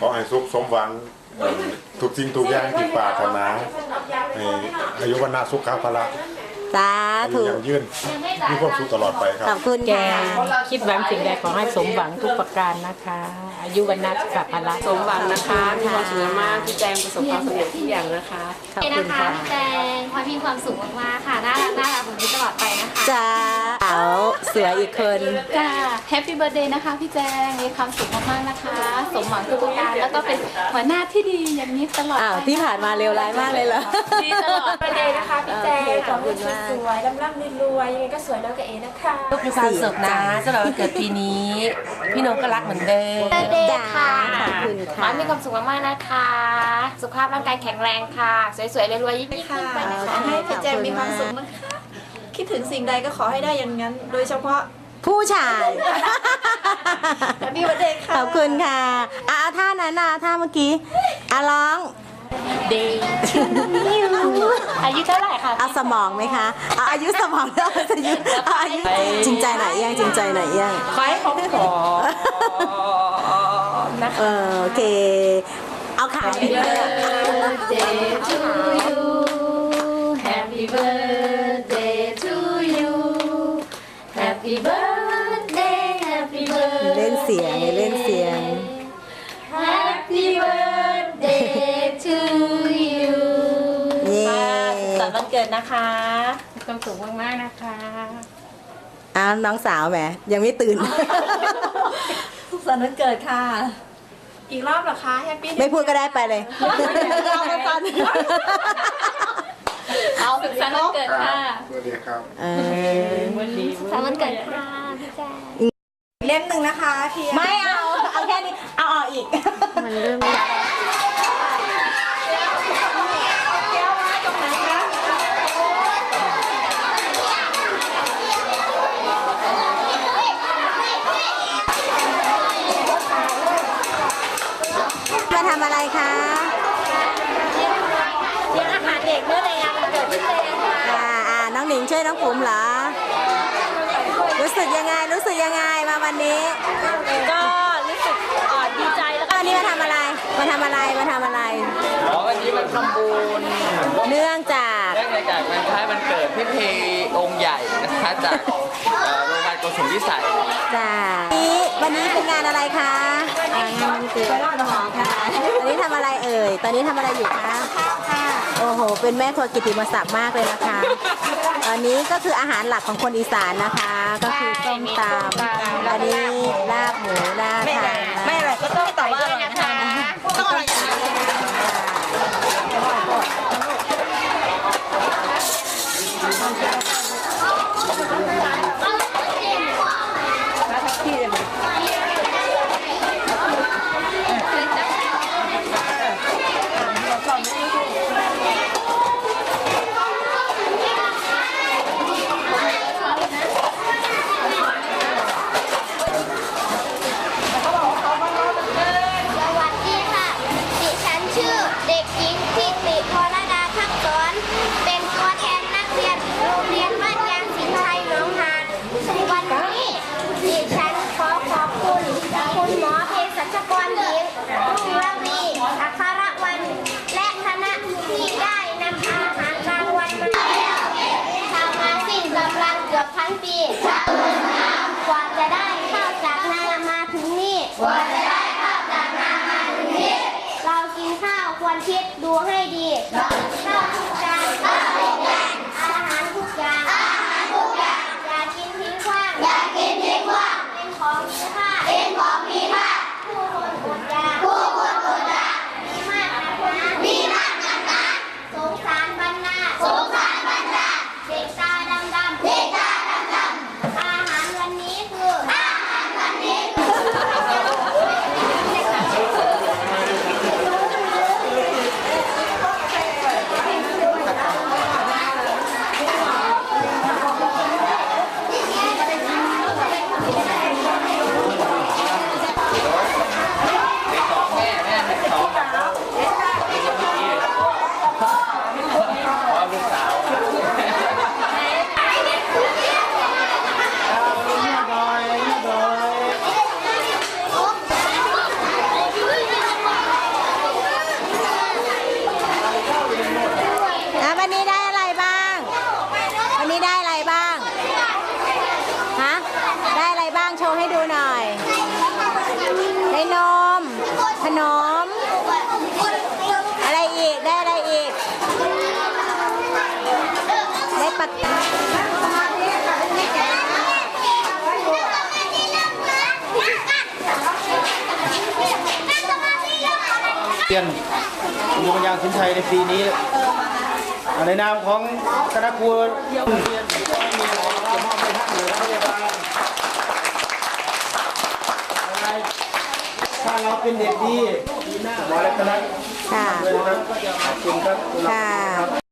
ขอให้สุขสมหวังเอ่อทุกสิ่งทุกอย่างที่ปรารถนาให้อายุวันนาสุขภาระสาอายุธุ ยังยืนมีความสุขตลอดไปคขรัอบบคุณแกค่ะคิดหวังสิ่งใดขอให้สมหวังทุกประการนะคะ อายุวันนัสุขภาระสมหวังนะคะมีความสุขมากพี่แจงประสบความสำเร็จทุกอย่างนะคะ ขอบนี่คุนะณคะค่ะพี่แจงขอให้มีความสุขมากๆค่ะน่ารัก สวยอีกคนค่ะแฮปปี้เบิร์ดเดย์นะคะพี่แจงมีความสุขมากๆนะคะ สมหวังทุกประการแล้วก็เป็นหัวหน้าที่ดีอย่างนี้ตลอดอ้าวไปที่ผ่านมาเร็วร้ายมากเลยเหรอ ดีตลอดไปเลยนะคะพี่แจงขอบคุณมาก สวยร่ำร่ำรวยๆยังไงก็สวยแล้วกับเอนะคะลูกมีความสุขนะสำหรับวันเกิดปีนี้ พี่นงก็รักเหมือนเดิมเบิร์ดเดย์ค่ะขอบคุณขอค่ะให้มีความสุขมากๆนะคะ สุขภาพร่างกายแข็งแรงค่ะ สวยๆรวยๆยิ่งๆขึ้นไปนะขอคะ ให้พี่แจงมีความสุขนะคะ คิดถึงสิ่งใดก็ขอให้ได้อย่างนั้น โดยเฉพาะผู้ชายแฮปปี้วันเดย์ค่ะ ขอบคุณค่ะอะเอาท่านั้นนะท่าเมื่อกี้อะร้องเดย์อายุเท่าไหร่คะเอาสมองไหมคะเอาอายุสมองแล้วอายุเอาอายุจริงใจไหนยังจริงใจไหนยังขอให้เขาขอนะคะเออโอเค เอาขาไปด้วย birthday to you Happy birthday กิดนะคะมีความสุขมากๆนะคะอ้าวน้องสาวแหมยังไม่ตื่น สุขสันต์วันเกิดค่ะ อีกรอบเหรอคะแฮปปี้ไม่พูดก็ได้ไปเลย เอาไปฟันเอาสุขสันต์วันเกิดค่ะสวัสดีครับเออวันดีสุขสันต์วันเกิดค่ะพี่แจ๊เล่มหนึ่งนะคะพี่ไม่เอาำอะไรคะเลี้ยงอาหารเด็กเนื่องในงานวันเกิดพี่แจ๊ค่ะอ่าอ่าน้องหนิงช่วยน้องปุ๋มเหรอ รู้สึกยังไง รู้สึกยังไงมาวันนี้ก็รู้สึกอ่อนดีใจแล้วก็วันนี้มาทำอะไร มาทำอะไร มาทำอะไร อ๋อวันนี้มันทำบุญเนื่องจากเนื่องจากมันคล้ายมันเกิดพี่เพองค์ใหญ่นะคะจากเอ่อโรงพยาบาลโกสุมพิสัยจ้านี้วันนี้เป็นงานอะไรคะอ่างานวันเกิดตอนนี้ทำอะไรเอ่ย ตอนนี้ทำอะไรอยู่คะ โอ้โห เป็นแม่ครัวกิตติมศักดิ์มากเลยนะคะ อันนี้ก็คืออาหารหลักของคนอีสานนะคะ ก็คือส้มตำอันนี้ลาบหมูลาบทานไม่อะไรก็ต้องตอบว่าอร่อยนะคะต้องอร่อยอย่างนี้สวัสดีค่ะ ดิฉันชื่อเด็กหญิงทิติวรดาทักษรเป็นตัวแทนนักเรียนโรงเรียนบ้านยางสินชัยหนองหานวันนี้ดิฉันขอขอบคุณ คุณหมอเภสัชกรหญิงรุ่งระวีอัครวันและคณะที่ได้นำอาหารรางวัลมาทำมาสิ้นกำลังเกือบพันามาถึงนี่ กว่าจะได้ข้าวจากนามาถึงนี่ เรากินข้าวควรคิดดูให้ดีข้าวทุกจานข้าวทุกจานอาหารทุกอย่างอาหารทุกอย่างอย่ากินทิ้งขว้างอย่ากินทิ้งขว้างเป็นของมีค่าเป็นของมีค่าผู้คนอดอยากผู้คนอดอยากมีมากนักหนามีมากนักหนาสงสารบรรณาสงสารบรรดาเด็กตาดำดำเด็กตาดำดำอาหารวันนี้คืออาหารวันนี้คือ อ นม อะไรอีก ได้อะไรอีก ได้ปากกา เรียนดวงยางสินชัยในปีนี้ ในนามของคณะครูเรียนจะมอบให้ท่านหรือพยาบาลถ้าเราเป็นเด็กดีหมอและคณะค่ะเลยนะครับขอบคุณครับค่ะ